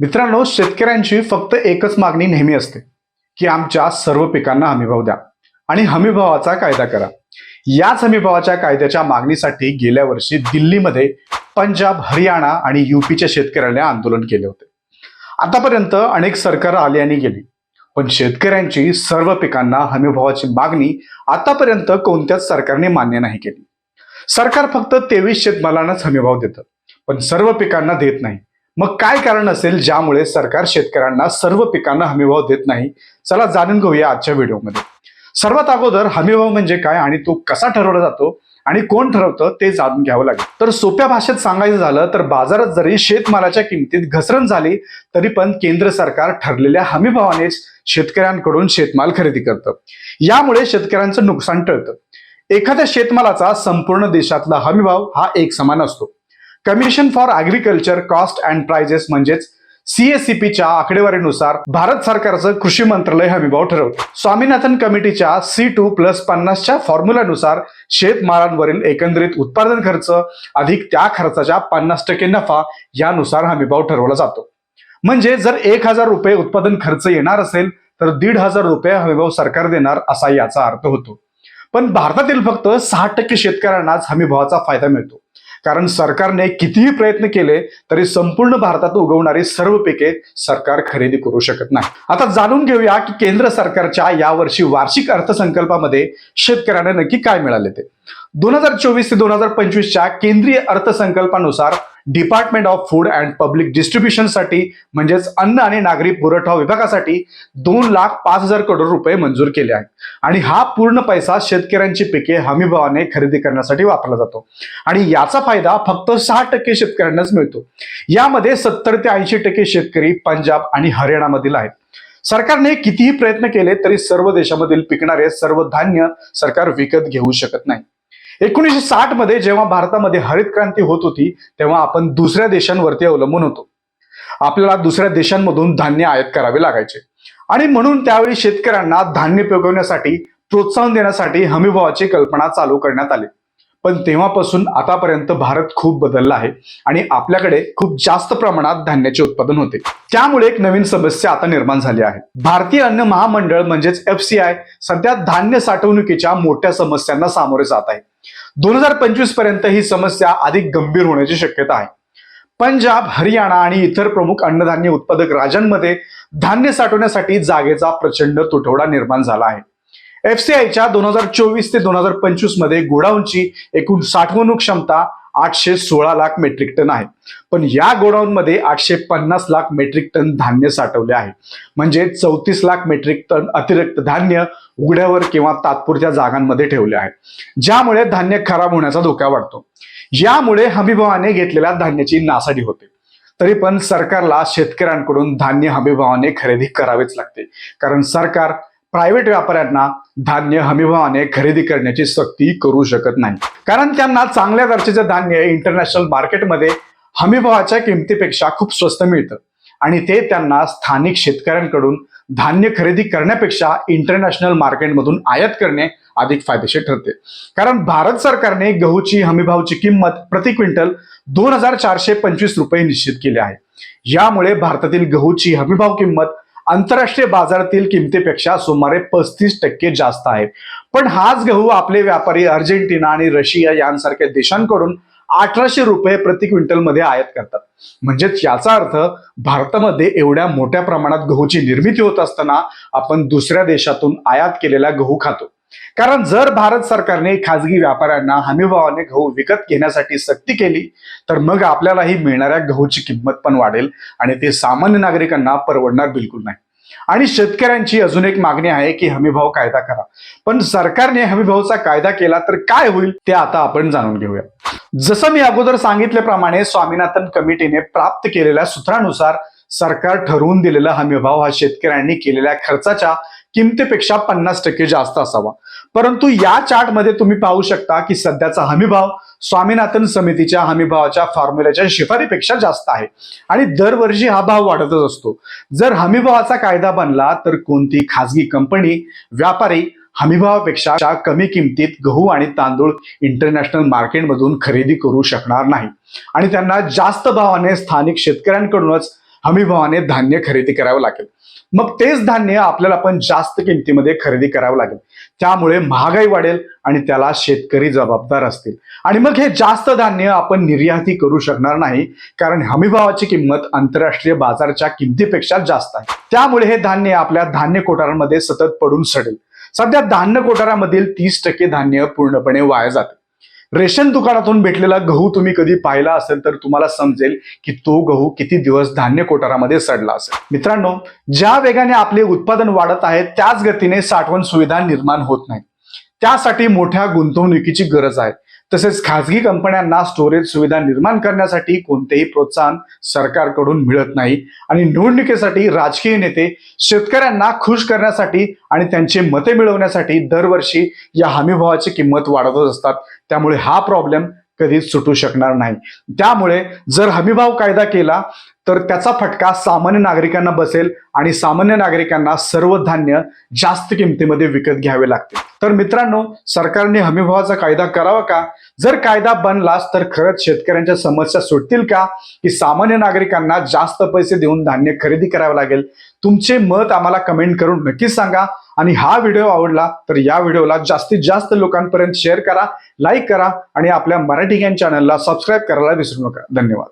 मित्रांनो शेतकऱ्यांची फक्त एकच मागणी नेहमी असते की आमच्या सर्व पिकांना हमीभाव द्या आणि हमीभावाचा कायदा करा. याच हमीभावाच्या कायद्याच्या मागणीसाठी गेल्या वर्षी दिल्लीमध्ये पंजाब हरियाणा आणि युपीच्या शेतकऱ्यांनी आंदोलन केले होते. आतापर्यंत अनेक सरकार आली आणि गेली पण शेतकऱ्यांची सर्व पिकांना हमीभावाची मागणी आतापर्यंत कोणत्याच सरकारने मान्य नाही केली. सरकार फक्त तेवीस शेतमालांनाच हमीभाव देतं पण सर्व पिकांना देत नाही. मग काय कारण असेल ज्यामुळे सरकार शेतकऱ्यांना सर्व पिकांना हमीभाव देत नाही? चला जाणून घेऊया आजच्या व्हिडिओमध्ये. सर्वात अगोदर हमीभाव म्हणजे काय आणि तो कसा ठरवला जातो आणि कोण ठरवतं ते जाणून घ्यावं लागेल. तर सोप्या भाषेत सांगायचं झालं तर बाजारात जरी शेतमालाच्या किमतीत घसरण झाली तरी पण केंद्र सरकार ठरलेल्या हमीभावानेच शेतकऱ्यांकडून शेतमाल खरेदी करतं. यामुळे शेतकऱ्यांचं नुकसान टळतं. एखाद्या शेतमालाचा संपूर्ण देशातला हमीभाव हा एक समान असतो. Commission for agriculture cost and prices म्हणजेच सीएससीपीच्या आकडेवारीनुसार भारत सरकारचं कृषी मंत्रालय हमीभाव ठरवतो. स्वामीनाथन कमिटीच्या सी टू प्लस पन्नासच्या फॉर्म्युलानुसार शेतमालांवरील एकंदरीत उत्पादन खर्च अधिक त्या खर्चाच्या पन्नास टक्के नफा यानुसार हमीभाव ठरवला जातो. म्हणजे जर एक हजार रुपये उत्पादन खर्च येणार असेल तर दीड हजार रुपये हमीभाव सरकार देणार असा याचा अर्थ होतो. पण भारतातील फक्त सहा टक्के शेतकऱ्यांनाच हमीभावाचा फायदा मिळतो. कारण सरकारने कितीही प्रयत्न केले तरी संपूर्ण भारतात उगवणारी सर्व पिके सरकार खरेदी करू शकत नाही. आता जाणून घेऊया की केंद्र सरकारच्या यावर्षी वार्षिक अर्थसंकल्पामध्ये शेतकऱ्यांना नक्की काय मिळाले ते. दोन हजार चोवीस ते दोन हजार पंचवीसच्या केंद्रीय अर्थसंकल्पानुसार department of food and public डिस्ट्रीब्युशनसाठी म्हणजेच अन्न आणि नागरी पुरवठा विभागासाठी दोन लाख पाच हजार करोड रुपये मंजूर केले आहेत. आणि हा पूर्ण पैसा शेतकऱ्यांची पिके हमीभावाने खरेदी करण्यासाठी वापरला जातो. आणि याचा फायदा फक्त सहा टक्के शेतकऱ्यांनाच मिळतो. यामध्ये सत्तर ते ऐंशी टक्के शेतकरी पंजाब आणि हरियाणामधील आहेत. सरकारने कितीही प्रयत्न केले तरी सर्व देशामधील पिकणारे सर्व धान्य सरकार विकत घेऊ शकत नाही. एकोणीसशे साठमध्ये जेव्हा भारतामध्ये हरित क्रांती होत होती तेव्हा आपण दुसऱ्या देशांवरती अवलंबून होतो. आपल्याला दुसऱ्या देशांमधून धान्य आयात करावे लागायचे. आणि म्हणून त्यावेळी शेतकऱ्यांना धान्य पिकवण्यासाठी प्रोत्साहन देण्यासाठी हमीभावाची कल्पना चालू करण्यात आली. पण तेव्हापासून आतापर्यंत भारत खूप बदलला आहे आणि आपल्याकडे खूप जास्त प्रमाणात धान्याचे उत्पादन होते. त्यामुळे एक नवीन समस्या आता निर्माण झाली आहे. भारतीय अन्न महामंडळ म्हणजेच एफ सी आय सध्या धान्य साठवणुकीच्या मोठ्या समस्यांना सामोरे जात आहे. दोन हजार पंचवीसपर्यंत ही समस्या अधिक गंभीर होण्याची शक्यता आहे. पंजाब हरियाणा आणि इतर प्रमुख अन्नधान्य उत्पादक राज्यांमध्ये धान्य साठवण्यासाठी जागेचा प्रचंड तुटवडा निर्माण झाला आहे. एफ सी आयच्या दोन हजार चोवीस ते दोन हजार पंचवीसमध्ये गोडाऊनची एकूण साठवणूक क्षमता आठशे सोळा लाख मेट्रिक टन आहे. पण या गोडाऊनमध्ये आठशे पन्नास लाख मेट्रिक टन धान्य साठवले आहे. म्हणजे चौतीस लाख मेट्रिक टन अतिरिक्त धान्य उघड्यावर किंवा तात्पुरत्या जागांमध्ये ठेवले आहे. ज्यामुळे धान्य खराब होण्याचा धोका वाढतो. यामुळे हमीभावाने घेतलेल्या धान्याची नासाडी होते. तरी पण सरकारला शेतकऱ्यांकडून धान्य हमीभावाने खरेदी करावेच लागते. कारण सरकार प्रायव्हेट व्यापाऱ्यांना धान्य हमीभावाने खरेदी करण्याची सक्ती करू शकत नाही. कारण त्यांना चांगल्या दर्जाचे धान्य इंटरनॅशनल मार्केटमध्ये हमीभावाच्या किमतीपेक्षा खूप स्वस्त मिळतं. आणि ते त्यांना स्थानिक शेतकऱ्यांकडून धान्य खरेदी करण्यापेक्षा इंटरनॅशनल मार्केटमधून आयात करणे अधिक फायदेशीर ठरते. कारण भारत सरकारने गहूची हमीभावची किंमत प्रति क्विंटल दोन हजार चारशे पंचवीस रुपये निश्चित केली आहे. यामुळे भारतातील गहूची हमीभाव किंमत आंतरराष्ट्रीय बाजारातील किमतीपेक्षा सुमारे पस्तीस टक्के जास्त आहे. पण हाच गहू आपले व्यापारी अर्जेंटिना आणि रशिया यांसारख्या देशांकडून अठराशे रुपये प्रति क्विंटलमध्ये आयात करतात. म्हणजेच याचा अर्थ भारतामध्ये एवढ्या मोठ्या प्रमाणात गहूची निर्मिती होत असताना आपण दुसऱ्या देशातून आयात केलेला गहू खातो. कारण जर भारत सरकारने खाजगी व्यापाऱ्यांना हमीभावाने गहू विकत घेण्यासाठी सक्ती केली तर मग आपल्यालाही मिळणाऱ्या गहूची किंमत पण वाढेल आणि ते सामान्य नागरिकांना परवडणार बिलकुल नाही. आणि शेतकऱ्यांची अजून एक मागणी आहे की हमीभाव कायदा करा. पण सरकारने हमीभावचा कायदा केला तर काय होईल ते आता आपण जाणून घेऊया. जसं मी अगोदर सांगितल्याप्रमाणे स्वामीनाथन कमिटीने प्राप्त केलेल्या सूत्रानुसार सरकार ठरवून दिलेला हमीभाव हा शेतकऱ्यांनी केलेल्या खर्चाच्या किमतीपेक्षा पन्नास टक्के जास्त असावा. परंतु या चार्टमध्ये तुम्ही पाहू शकता की सध्याचा हमीभाव स्वामीनाथन समितीच्या हमीभावाच्या फॉर्म्युल्याच्या शिफारीपेक्षा जास्त आहे. आणि दरवर्षी हा भाव वाढतच असतो. जर हमीभावाचा कायदा बनला तर कोणती खाजगी कंपनी व्यापारी हमीभावापेक्षा कमी किमतीत गहू आणि तांदूळ इंटरनॅशनल मार्केटमधून खरेदी करू शकणार नाही. आणि त्यांना जास्त भावाने स्थानिक शेतकऱ्यांकडूनच हमीभावाने धान्य खरेदी करावं लागेल. मग तेच धान्य आपल्याला पण जास्त किमतीमध्ये खरेदी करावं लागेल. त्यामुळे महागाई वाढेल आणि त्याला शेतकरी जबाबदार असतील. आणि मग हे जास्त धान्य आपण निर्यातही करू शकणार नाही कारण हमीभावाची किंमत आंतरराष्ट्रीय बाजारच्या किमतीपेक्षा जास्त आहे. त्यामुळे हे धान्य आपल्या धान्य कोठारांमध्ये सतत पडून सडेल. सध्या धान्य कोठारामधील तीस टक्के धान्य पूर्णपणे वाया जाते. रेशन दुकानातून भेटलेला गहू तुम्ही कधी पाहिला असेल तर तुम्हाला समजेल की तो गहू किती दिवस धान्य कोठारामध्ये सडला असेल. मित्रांनो ज्या वेगाने आपले उत्पादन वाढत आहे त्याच गतीने साठवण सुविधा निर्माण होत नाही. त्यासाठी मोठ्या गुंतवणुकीची गरज आहे. तसेच खाजगी कंपन्यांना स्टोरेज सुविधा निर्माण करण्यासाठी कोणतेही प्रोत्साहन सरकारकडून मिळत नाही. आणि निवडणुकीसाठी राजकीय नेते शेतकऱ्यांना खुश करण्यासाठी आणि त्यांचे मते मिळवण्यासाठी दरवर्षी या हमीभावाची किंमत वाढवत असतात. त्यामुळे हा प्रॉब्लेम कधीच सुटू शकणार नाही. त्यामुळे जर हमीभाव कायदा केला तर त्याचा फटका सामान्य नागरिकांना बसेल आणि सामान्य नागरिकांना सर्व धान्य जास्त किमतीमध्ये विकत घ्यावे लागते तर मित्रांनो सरकारने हमीभावाचा कायदा करावा का? जर कायदा बनलाच तर खरंच शेतकऱ्यांच्या समस्या सुटतील का? की सामान्य नागरिकांना जास्त पैसे देऊन धान्य खरेदी करावं लागेल? तुमचे मत आम्हाला कमेंट करून नक्कीच सांगा. आणि हा व्हिडिओ आवडला तर या व्हिडिओला जास्तीत जास्त लोकांपर्यंत शेअर करा लाईक करा आणि आपल्या मराठी गॅन चॅनलला सबस्क्राईब करायला विसरू नका. धन्यवाद.